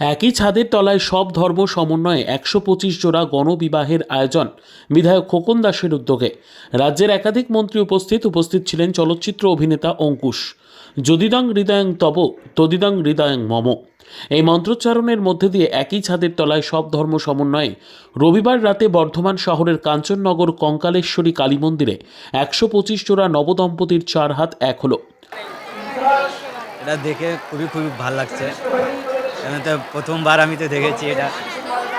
একই ছাদের তলায় সব ধর্ম সমন্বয়ে একশো পঁচিশ জোড়া গণবিবাহের আয়োজন বিধায়ক খোকন দাসের উদ্যোগে। রাজ্যের একাধিক মন্ত্রী উপস্থিত উপস্থিত ছিলেন চলচ্চিত্র অভিনেতা অঙ্কুশ। যদিদং হৃদয়ং তব, তদিদং হৃদয়ং মম। এই মন্ত্রোচ্চারণের মধ্যে দিয়ে একই ছাদের তলায় সব ধর্ম সমন্বয়ে রবিবার রাতে বর্ধমান শহরের কাঞ্চননগর কঙ্কালেশ্বরী কালী মন্দিরে একশো পঁচিশ জোড়া নবদম্পতির চার হাত এক হলো। এটা দেখে খুবই খুবই ভালো লাগছে। আমি তো প্রথমবার আমি তো দেখেছি এটা।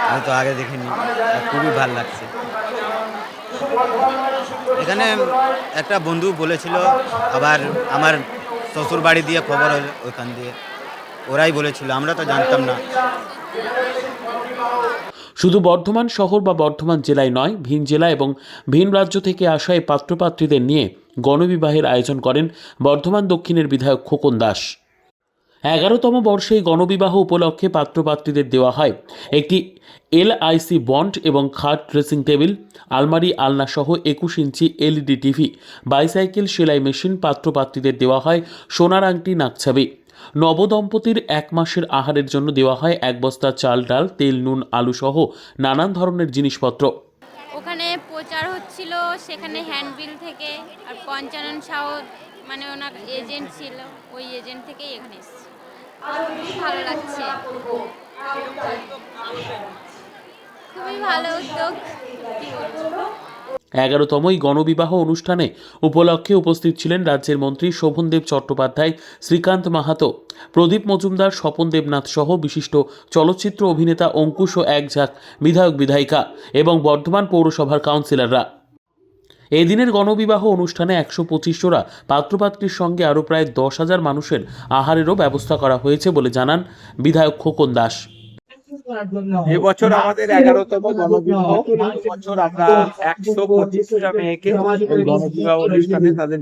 আমি তো আগে দেখিনি। খুবই ভালো লাগছে। এখানে একটা বন্ধু বলেছিল, আবার আমার শ্বশুর বাড়ি দিয়ে খবর হলো ওইখান দিয়ে। ওরাই বলেছিল, আমরা তো জানতাম না। শুধু বর্ধমান শহর বা বর্ধমান জেলায় নয়, ভিন জেলা এবং ভিন রাজ্য থেকে আসা এই পাত্রপাত্রীদের নিয়ে গণবিবাহের আয়োজন করেন বর্ধমান দক্ষিণের বিধায়ক খোকন দাস। এগারোতম বর্ষে গণবিবাহ উপলক্ষে পাত্রপাত্রীদের দেওয়া হয়। একটি এলআইসি বন্ড এবং খাট ড্রেসিং টেবিল, আলমারি, আলনা সহ একুশ ইঞ্চি এলইডি টিভি, বাইসাইকেল সেলাই মেশিন পাত্রপাত্রীদের দেওয়া হয় সোনার আংটি, নাকছাবি। নবদম্পতির এক মাসের আহারের জন্য দেওয়া হয় এক বস্তা চাল, ডাল, তেল, নুন, আলু সহ নানান ধরনের জিনিসপত্র। ওখানে প্রচার হচ্ছিল, সেখানে হ্যান্ডবিল থেকে, আর পঞ্চানন সাহ মানে ওনার এজেন্ট ছিল, ওই এজেন্ট থেকেই এখানে এসেছি। খুবই ভালো লাগছে। খুবই ভালো উদ্যোগ। এগারোতম এই গণবিবাহ অনুষ্ঠানে উপলক্ষে উপস্থিত ছিলেন রাজ্যের মন্ত্রী শোভনদেব চট্টোপাধ্যায়, শ্রীকান্ত মাহাতো, প্রদীপ মজুমদার, স্বপন দেবনাথ সহ বিশিষ্ট চলচ্চিত্র অভিনেতা অঙ্কুশ ও এক ঝাঁক বিধায়ক বিধায়িকা এবং বর্ধমান পৌরসভার কাউন্সিলররা। এই দিনের গণবিবাহ অনুষ্ঠানে একশো পঁচিশ জোড়া পাত্রপাত্রীর সঙ্গে আরও প্রায় দশ হাজার মানুষের আহারেরও ব্যবস্থা করা হয়েছে বলে জানান বিধায়ক খোকন দাস। এবছর আমাদের এগারোতম গণবিবাহ। বছর আমরা একশো পঁচিশটা মেয়েকে গণবিবাহ অনুষ্ঠানে তাদের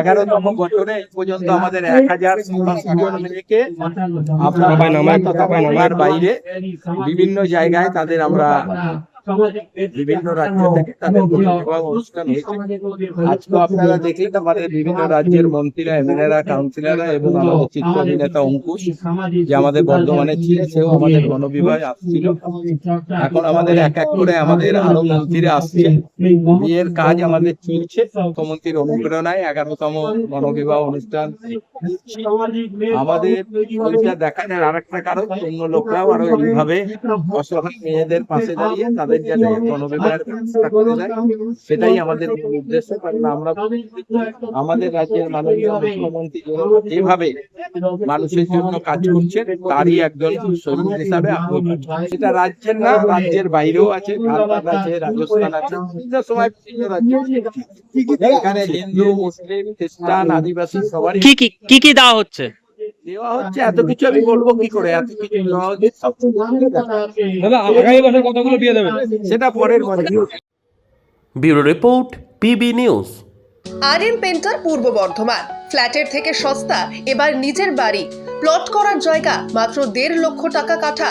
এগারোতম বছরে এই পর্যন্ত আমাদের এক হাজার মেয়েকে আমরা বাইরে বিভিন্ন জায়গায় তাদের আমরা বিভিন্ন রাজ্য থেকে তাদের অনুষ্ঠান আজকে আপনারা দেখলেন আমাদের বিভিন্ন রাজ্যের মন্ত্রীরা এমএলএরা কাউন্সিলররা এবং আমাদের চিত্র অভিনেতা অঙ্কুশ যে আমাদের বর্ধমানে ছিল সেও আমাদের গণবিবাহে আসছিল। এখন আমাদের এক এক করে আমাদের আরও মন্ত্রীরা আসছে। বিয়ের কাজ আমাদের চলছে। মুখ্যমন্ত্রীর অনুপ্রেরণায় এগারোতম গণবিবাহ অনুষ্ঠান। আমাদের ওইটা দেখানোর আরেকটা কারণ অন্য লোকরাও আরও এইভাবে অসহায় মেয়েদের পাশে দাঁড়িয়ে তাদের যাতে গণবিবাহের ব্যবস্থা করে দেয় সেটাই আমাদের উদ্দেশ্য কারণ আমরা আমাদের রাজ্যের মাননীয় মুখ্যমন্ত্রী যেভাবে মানুষের জন্য কাজ করছেন তারই একজন সৈনিক হিসাবে সেটা রাজ্যের না রাজ্যের বাইরেও আছে ঝাড়খণ্ড আছে রাজস্থান আছে বিভিন্ন সময় বিভিন্ন রাজ্যে এখানে হিন্দু মুসলিম খ্রিস্টান আদিবাসী সবারই কি কি কি কি দেওয়া হচ্ছে? দেওয়া হচ্ছে এত কিছু আমি বলব কি করে? এত কিছু দেওয়া হচ্ছে দাদা আগামী বছর কতগুলো বিয়ে দেবে সেটা পরের কথা bureau report PB news. Arin painter Purba Bardhaman. ফ্ল্যাটের থেকে সস্তা এবার নিজের বাড়ি। প্লট করার জায়গা মাত্র দেড় লক্ষ টাকা কাঠা।